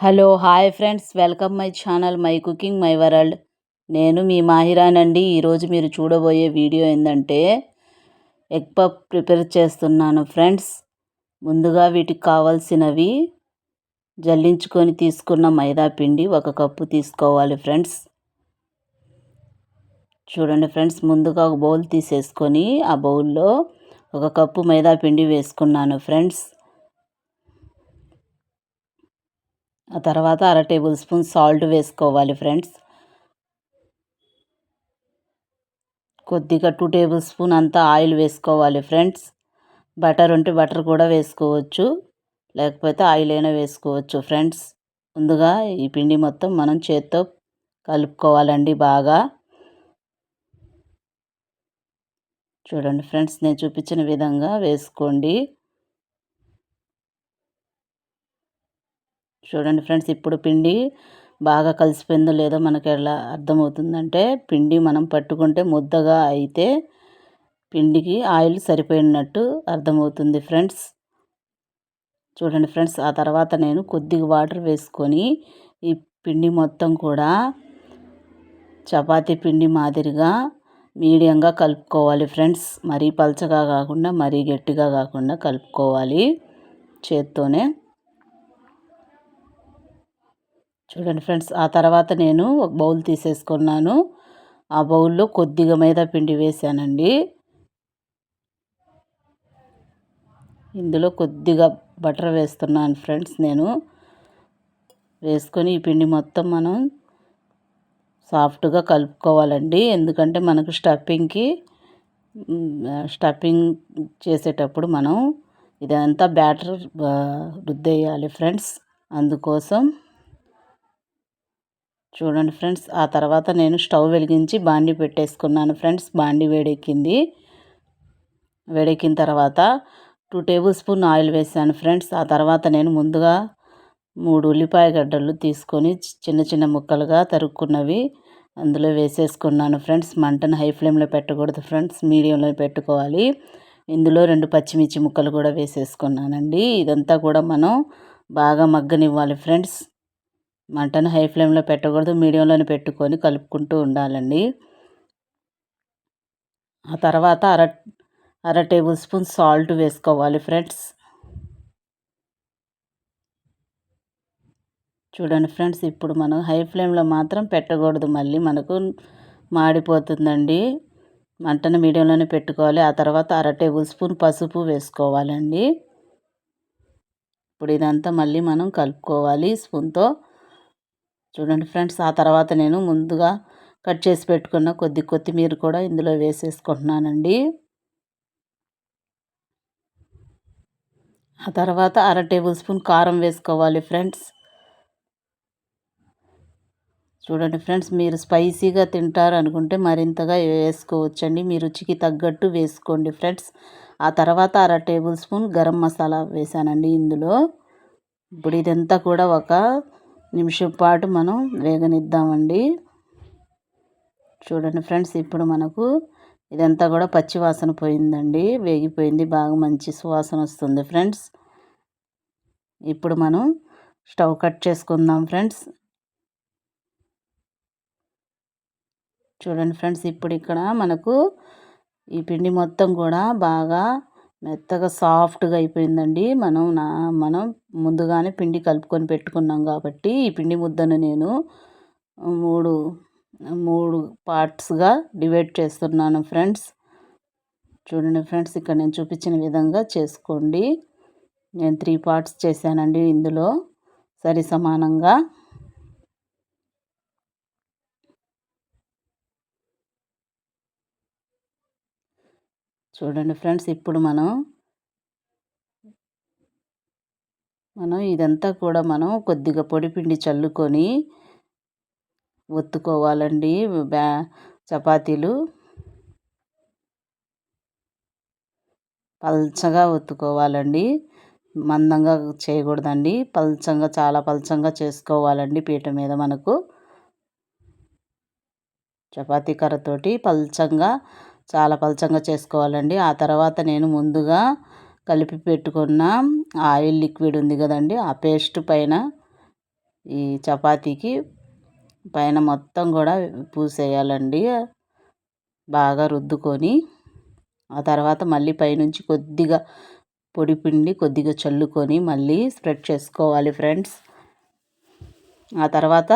Hello hi friends. Welcome my channel my cooking my world. నేను మీ మాహిరానండి. ఈరోజు మీరు చూడబోయే వీడియో ఏంటంటే ఎగ్ పప్ ప్రిపేర్ చేస్తున్నాను ఫ్రెండ్స్. ముందుగా వీటికి కావాల్సినవి జల్లించుకొని తీసుకున్న మైదా పిండి ఒక కప్పు తీసుకోవాలి ఫ్రెండ్స్. చూడండి ఫ్రెండ్స్ ముందుగా ఒక బౌల్ తీసేసుకొని ఆ బౌల్లో ఒక కప్పు మైదా పిండి వేసుకున్నాను ఫ్రెండ్స్. ఆ తర్వాత అర టేబుల్ స్పూన్ సాల్ట్ వేసుకోవాలి ఫ్రెండ్స్. కొద్దిగా టూ టేబుల్ స్పూన్ అంతా ఆయిల్ వేసుకోవాలి ఫ్రెండ్స్. బటర్ ఉంటే బటర్ కూడా వేసుకోవచ్చు. లేకపోతే ఆయిల్ అయినా వేసుకోవచ్చు ఫ్రెండ్స్. ముందుగా ఈ పిండి మొత్తం మనం చేత్తో కలుపుకోవాలండి బాగా. చూడండి ఫ్రెండ్స్ నేను చూపించిన విధంగా వేసుకోండి. చూడండి ఫ్రెండ్స్ ఇప్పుడు పిండి బాగా కలిసిపోయిందో లేదో మనకి ఎలా అర్థమవుతుందంటే పిండి మనం పట్టుకుంటే ముద్దగా అయితే పిండికి ఆయిల్ సరిపోయినట్టు అర్థమవుతుంది ఫ్రెండ్స్. చూడండి ఫ్రెండ్స్ ఆ తర్వాత నేను కొద్దిగా వాటర్ వేసుకొని ఈ పిండి మొత్తం కూడా చపాతీ పిండి మాదిరిగా మీడియంగా కలుపుకోవాలి ఫ్రెండ్స్. మరీ పలచగా కాకుండా మరీ గట్టిగా కాకుండా కలుపుకోవాలి చేత్తోనే. చూడండి ఫ్రెండ్స్ ఆ తర్వాత నేను ఒక బౌల్ తీసేసుకున్నాను. ఆ బౌల్లో కొద్దిగా మైదా పిండి వేసానండి. ఇందులో కొద్దిగా బటర్ వేస్తున్నాను ఫ్రెండ్స్ నేను. వేసుకొని ఈ పిండి మొత్తం మనం సాఫ్ట్గా కలుపుకోవాలండి. ఎందుకంటే మనకు స్టఫింగ్కి స్టఫింగ్ చేసేటప్పుడు మనం ఇదంతా బ్యాటర్ రుద్దేయాలి ఫ్రెండ్స్. అందుకోసం చూడండి ఫ్రెండ్స్ ఆ తర్వాత నేను స్టవ్ వెలిగించి బాండి పెట్టేసుకున్నాను ఫ్రెండ్స్ బాండి వేడెక్కింది. వేడెక్కిన తర్వాత టూ టేబుల్ స్పూన్ ఆయిల్ వేసాను ఫ్రెండ్స్ ఆ తర్వాత నేను ముందుగా మూడు ఉల్లిపాయ గడ్డలు తీసుకొని చిన్న చిన్న ముక్కలుగా తరుక్కున్నవి అందులో వేసేసుకున్నాను ఫ్రెండ్స్. మంటను హై ఫ్లేమ్లో పెట్టకూడదు ఫ్రెండ్స్ మీడియంలో పెట్టుకోవాలి. ఇందులో రెండు పచ్చిమిర్చి ముక్కలు కూడా వేసేసుకున్నానండి. ఇదంతా కూడా మనం బాగా మగ్గనివ్వాలి ఫ్రెండ్స్. మటన్ హై ఫ్లేమ్లో పెట్టకూడదు మీడియంలోనే పెట్టుకొని కలుపుకుంటూ ఉండాలండి. ఆ తర్వాత అర అర టేబుల్ స్పూన్ సాల్ట్ వేసుకోవాలి ఫ్రెండ్స్. చూడండి ఫ్రెండ్స్ ఇప్పుడు మనం హై ఫ్లేమ్లో మాత్రం పెట్టకూడదు మళ్ళీ మనకు మాడిపోతుందండి. మంటను మీడియంలోనే పెట్టుకోవాలి ఆ తర్వాత అర టేబుల్ స్పూన్ పసుపు వేసుకోవాలండి. ఇప్పుడు ఇదంతా మళ్ళీ మనం కలుపుకోవాలి స్పూన్తో. చూడండి ఫ్రెండ్స్ ఆ తర్వాత నేను ముందుగా కట్ చేసి పెట్టుకున్న కొద్ది కొత్తిమీర కూడా ఇందులో వేసేసుకుంటున్నానండి. ఆ తర్వాత అర టేబుల్ స్పూన్ కారం వేసుకోవాలి ఫ్రెండ్స్. చూడండి ఫ్రెండ్స్ మీరు స్పైసీగా తింటారు అనుకుంటే మరింతగా వేసుకోవచ్చండి. మీ రుచికి తగ్గట్టు వేసుకోండి ఫ్రెండ్స్. ఆ తర్వాత అర టేబుల్ స్పూన్ గరం మసాలా వేసానండి ఇందులో. ఇప్పుడు ఇదంతా కూడా ఒక నిమిషం పాటు మనం వేగనిద్దామండి. చూడండి ఫ్రెండ్స్ ఇప్పుడు మనకు ఇదంతా కూడా పచ్చి వాసన పోయిందండి. వేగిపోయింది బాగా మంచి సువాసన వస్తుంది ఫ్రెండ్స్. ఇప్పుడు మనం స్టవ్ కట్ చేసుకుందాం ఫ్రెండ్స్. చూడండి ఫ్రెండ్స్ ఇప్పుడు ఇక్కడ మనకు ఈ పిండి మొత్తం కూడా బాగా మెత్తగా సాఫ్ట్గా అయిపోయిందండి. మనం నా మనం ముందుగానే పిండి కలుపుకొని పెట్టుకున్నాం కాబట్టి ఈ పిండి ముద్దను నేను మూడు మూడు పార్ట్స్గా డివైడ్ చేస్తున్నాను ఫ్రెండ్స్. చూడండి ఫ్రెండ్స్ ఇక్కడ నేను చూపించిన విధంగా చేసుకోండి. నేను త్రీ పార్ట్స్ చేశానండి ఇందులో. సరి సమానంగా. చూడండి ఫ్రెండ్స్ ఇప్పుడు మనం మనం ఇదంతా కూడా మనం కొద్దిగా పొడిపిండి చల్లుకొని ఒత్తుకోవాలండి. బ్యా చపాతీలు పల్చగా ఒత్తుకోవాలండి. మందంగా చేయకూడదండి. పల్చంగా చాలా పల్చంగా చేసుకోవాలండి పీట మీద మనకు. చపాతీ కర్రతోటి పల్చంగా చాలా పలచంగా చేసుకోవాలండి. ఆ తర్వాత నేను ముందుగా కలిపి పెట్టుకున్న ఆయిల్ లిక్విడ్ ఉంది కదండి ఆ పేస్ట్ పైన ఈ చపాతీకి పైన మొత్తం కూడా పూసేయాలండి. బాగా రుద్దుకొని ఆ తర్వాత మళ్ళీ పైనుంచి కొద్దిగా పొడి పిండి కొద్దిగా చల్లుకొని మళ్ళీ స్ప్రెడ్ చేసుకోవాలి ఫ్రెండ్స్. ఆ తర్వాత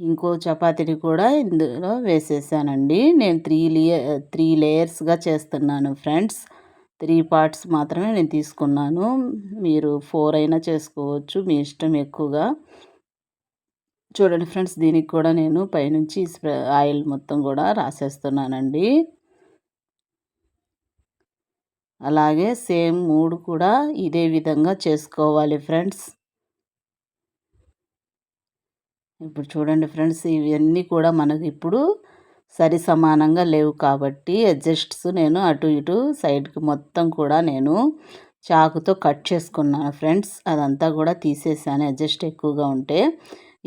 ఇంకో చపాతీని కూడా ఇందులో వేసేసానండి. నేను త్రీ లేయర్ త్రీ లేయర్స్గా చేస్తున్నాను ఫ్రెండ్స్. త్రీ పార్ట్స్ మాత్రమే నేను తీసుకున్నాను. మీరు ఫోర్ అయినా చేసుకోవచ్చు మీ ఇష్టం ఎక్కువగా. చూడండి ఫ్రెండ్స్ దీనికి కూడా నేను పైనుంచి ఆయిల్ మొత్తం కూడా రాసేస్తున్నానండి. అలాగే సేమ్ మూడు కూడా ఇదే విధంగా చేసుకోవాలి ఫ్రెండ్స్. ఇప్పుడు చూడండి ఫ్రెండ్స్ ఇవన్నీ కూడా మనకు ఇప్పుడు సరి సమానంగా లేవు కాబట్టి అడ్జస్ట్స్ నేను అటు ఇటు సైడ్కి మొత్తం కూడా నేను చాకుతో కట్ చేసుకున్నాను ఫ్రెండ్స్. అదంతా కూడా తీసేసాను అడ్జస్ట్ ఎక్కువగా ఉంటే.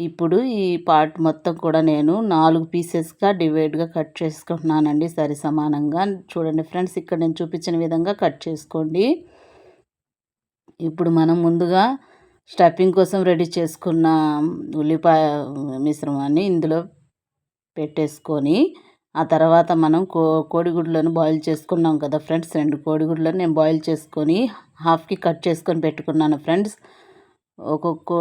ఇప్పుడు ఈ పార్ట్ మొత్తం కూడా నేను నాలుగు పీసెస్గా డివైడ్గా కట్ చేసుకుంటున్నానండి సరి సమానంగా. చూడండి ఫ్రెండ్స్ ఇక్కడ నేను చూపించిన విధంగా కట్ చేసుకోండి. ఇప్పుడు మనం ముందుగా స్టఫింగ్ కోసం రెడీ చేసుకున్న ఉల్లిపాయ మిశ్రమాన్ని ఇందులో పెట్టేసుకొని ఆ తర్వాత మనం కో కోడిగుడ్లను బాయిల్ చేసుకున్నాం కదా ఫ్రెండ్స్. రెండు కోడిగుడ్లను నేను బాయిల్ చేసుకొని హాఫ్కి కట్ చేసుకొని పెట్టుకున్నాను ఫ్రెండ్స్. ఒక్కొక్క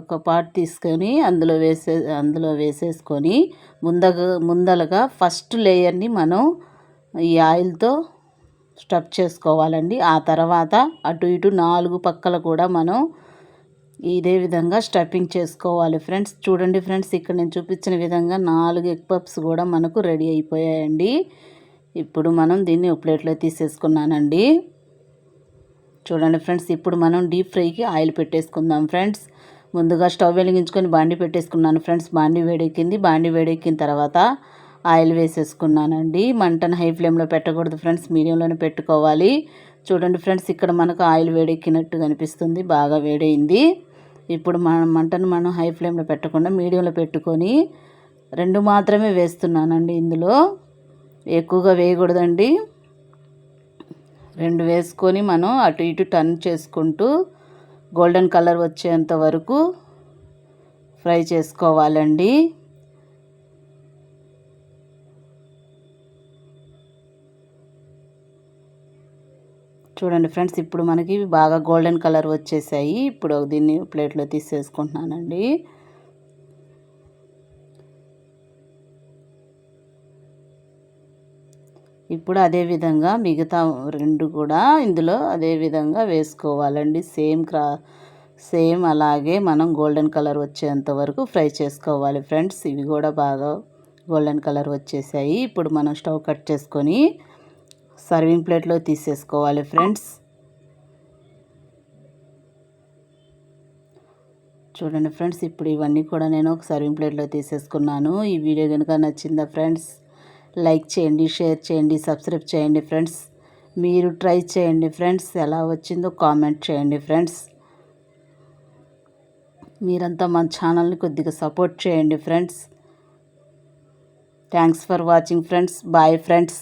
ఒక పార్ట్ తీసుకొని అందులో వేసే అందులో వేసేసుకొని ముందగా ముందలుగా ఫస్ట్ లేయర్ని మనం ఈ ఆయిల్తో స్టఫ్ చేసుకోవాలండి. ఆ తర్వాత అటు ఇటు నాలుగు పక్కల కూడా మనం ఇదే విధంగా స్టఫింగ్ చేసుకోవాలి. ఫ్రెండ్స్ చూడండి ఫ్రెండ్స్ ఇక్కడ నేను చూపించిన విధంగా నాలుగు ఎగ్ పప్స్ కూడా మనకు రెడీ అయిపోయాయండి. ఇప్పుడు మనం దీన్ని ప్లేట్లో తీసేసుకున్నానండి. చూడండి ఫ్రెండ్స్ ఇప్పుడు మనం డీప్ ఫ్రైకి ఆయిల్ పెట్టేసుకుందాం ఫ్రెండ్స్. ముందుగా స్టవ్ వెలిగించుకొని బాండి పెట్టేసుకున్నాను ఫ్రెండ్స్. బాండి వేడెక్కింది. బాండి వేడెక్కిన తర్వాత ఆయిల్ వేసేసుకున్నానండి. మంటను హై ఫ్లేమ్లో పెట్టకూడదు ఫ్రెండ్స్ మీడియంలోనే పెట్టుకోవాలి. చూడండి ఫ్రెండ్స్ ఇక్కడ మనకు ఆయిల్ వేడెక్కినట్టు కనిపిస్తుంది బాగా వేడైంది ఇప్పుడు మన మంటను మనం హై ఫ్లేమ్లో పెట్టకుండా మీడియంలో పెట్టుకొని రెండు మాత్రమే వేస్తున్నానండి ఇందులో. ఎక్కువగా వేయకూడదండి. రెండు వేసుకొని మనం అటు ఇటు టర్న్ చేసుకుంటూ గోల్డెన్ కలర్ వచ్చేంత వరకు ఫ్రై చేసుకోవాలండి. చూడండి ఫ్రెండ్స్ ఇప్పుడు మనకి బాగా గోల్డెన్ కలర్ వచ్చేసాయి. ఇప్పుడు దీన్ని ప్లేట్లో తీసేసుకుంటున్నానండి. ఇప్పుడు అదేవిధంగా మిగతా రెండు కూడా ఇందులో అదే విధంగా వేసుకోవాలండి. సేమ్ క్రా సేమ్ అలాగే మనం గోల్డెన్ కలర్ వచ్చేంత వరకు ఫ్రై చేసుకోవాలి ఫ్రెండ్స్. ఇవి కూడా బాగా గోల్డెన్ కలర్ వచ్చేసాయి. ఇప్పుడు మనం స్టవ్ కట్ చేసుకొని సర్వింగ్ ప్లేట్లో తీసేసుకోవాలి ఫ్రెండ్స్. చూడండి ఫ్రెండ్స్ ఇప్పుడు ఇవన్నీ కూడా నేను ఒక సర్వింగ్ ప్లేట్లో తీసేసుకున్నాను. ఈ వీడియో కనుక నచ్చిందా ఫ్రెండ్స్ లైక్ చేయండి షేర్ చేయండి సబ్స్క్రైబ్ చేయండి ఫ్రెండ్స్. మీరు ట్రై చేయండి ఫ్రెండ్స్. ఎలా వచ్చిందో కామెంట్ చేయండి ఫ్రెండ్స్. మీరంతా మన ఛానల్ని కొద్దిగా సపోర్ట్ చేయండి friends. Thanks for watching friends bye friends